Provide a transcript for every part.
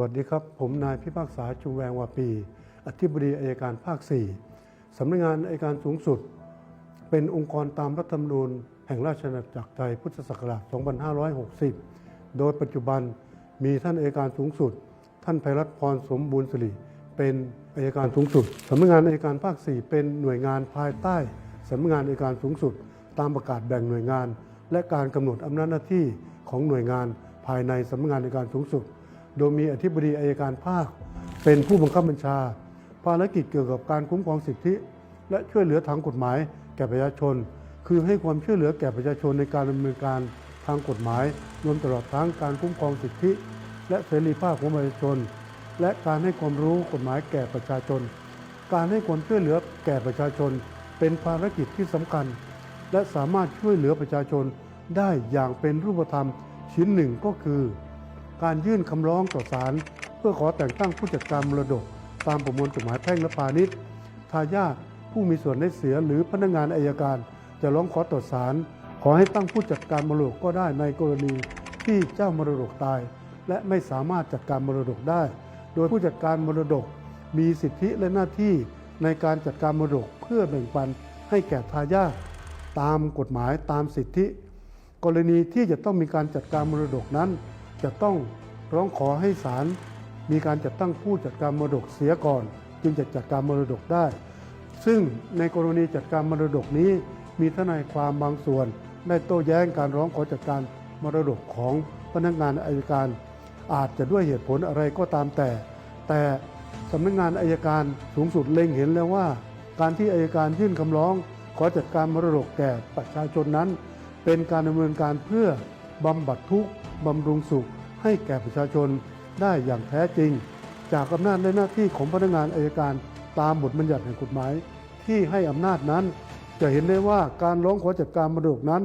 วัสดีครับ ผมนายพิพากษาชุมแวงวาปี อธิบดีอายการภาค 4 สำนักงานอายการสูงสุด เป็นองค์กรตามรัฐธรรมนูญ แห่งราชอาณาจักรไทยพุทธศักราช 2560 โดยปัจจุบันมีท่านอายการสูงสุด ท่านไพรัตน์พรสมบูรณ์สิริเป็นอายการสูงสุดสำนักงานอายการภาค 4 เป็นหน่วยงานภายใต้สำนักงานอายการสูงสุด ตามประกาศแบ่งหน่วยงาน และการกำหนดอำนาจหน้าที่ของหน่วยงานภายในสำนักงานอายการสูงสุด โดยมีอธิบดีอายการภาค เป็นผู้บังคับบัญชา ภารกิจเกี่ยวกับการคุ้มครองสิทธิ และช่วยเหลือทางกฎหมาย แก่ประชาชน คือให้ความช่วยเหลือแก่ประชาชนในการดำเนินการทางกฎหมาย รวมตลอดทั้งการคุ้มครองสิทธิ และเสรีภาพของประชาชน และการให้ความรู้กฎหมายแก่ประชาชน การให้ความช่วยเหลือแก่ประชาชน เป็นภารกิจที่สำคัญ และสามารถช่วยเหลือประชาชนได้อย่างเป็นรูปธรรมชิ้นหนึ่งก็คือ การยื่นคำร้องต่อศาลเพื่อขอแต่งตั้งผู้จัดการมรดก ตามประมวลกฎหมายแพ่งและพาณิชย์ทายาทผู้มีส่วนได้เสียหรือพนักงานอายการ จะร้องขอต่อศาลขอให้ตั้งผู้จัดการมรดกก็ได้ในกรณีที่เจ้ามรดกตาย และไม่สามารถจัดการมรดกได้ โดยผู้จัดการมรดก มีสิทธิและหน้าที่ในการจัดการมรดกเพื่อแบ่งปันให้แก่ทายาทตามกฎหมายตามสิทธิ กรณีที่จะต้องมีการจัดการมรดกนั้น จะต้องร้องขอให้ศาลมีการจัดตั้งผู้จัดการมรดกเสียก่อน จึงจะจัดการมรดกได้ ซึ่งในกรณีจัดการมรดกนี้ มีทนายความบางส่วน ได้โต้แย้งการร้องขอจัดการมรดกของพนักงานอายการ อาจจะด้วยเหตุผลอะไรก็ตามแต่ แต่สำนักงานอายการสูงสุดเล็งเห็นแล้วว่า การที่อายการยื่นคำร้อง ขอจัดการมรดกแก่ประชาชนนั้น เป็นการดำเนินการเพื่อบำบัดทุกข์ บำรุงสุขให้แก่ประชาชนได้อย่างแท้จริง จากอำนาจและหน้าที่ของพนักงานอายการตามบทบัญญัติแห่งกฎหมายที่ให้อำนาจนั้น จะเห็นได้ว่าการร้องขอจัดการมรดกนั้น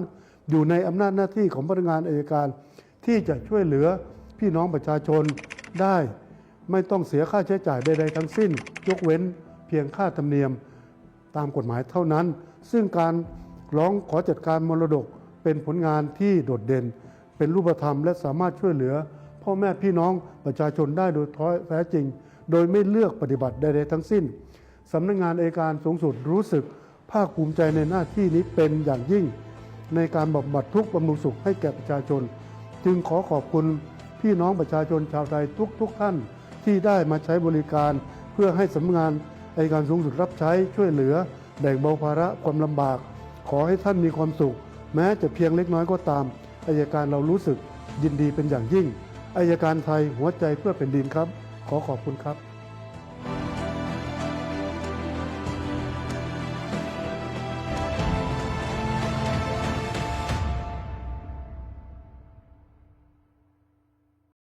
อยู่ในอำนาจหน้าที่ของพนักงานอายการ ที่จะช่วยเหลือพี่น้องประชาชนได้ ไม่ต้องเสียค่าใช้จ่ายใดๆทั้งสิ้น ยกเว้นเพียงค่าธรรมเนียมตามกฎหมายเท่านั้น ซึ่งการร้องขอจัดการมรดกเป็นผลงานที่โดดเด่น เป็นรูปธรรม และสามารถช่วยเหลือ พ่อแม่พี่น้องประชาชนได้โดยแท้จริง โดยไม่เลือกปฏิบัติใดๆทั้งสิ้นสำนักงานอัยการสูงสุดรู้สึกภาคภูมิใจในหน้าที่นี้เป็นอย่างยิ่ง ในการบำบัดทุกข์บำรุงสุขให้แก่ประชาชน จึงขอขอบคุณพี่น้องประชาชนชาวไทยทุกๆทท่านที่ได้มาใช้บริการ เพื่อให้สำนักงานอัยการสูงสุดรับใช้ช่วยเหลือแบ่งเบาภาระความลำบาก ขอให้ท่านมีความสุข แม้จะเพียงเล็กน้อยก็ตาม อายการเรารู้สึกยินดีเป็นอย่างยิ่งอายการไทยหัวใจเพื่อแผ่นดินครับ ขอขอบคุณครับ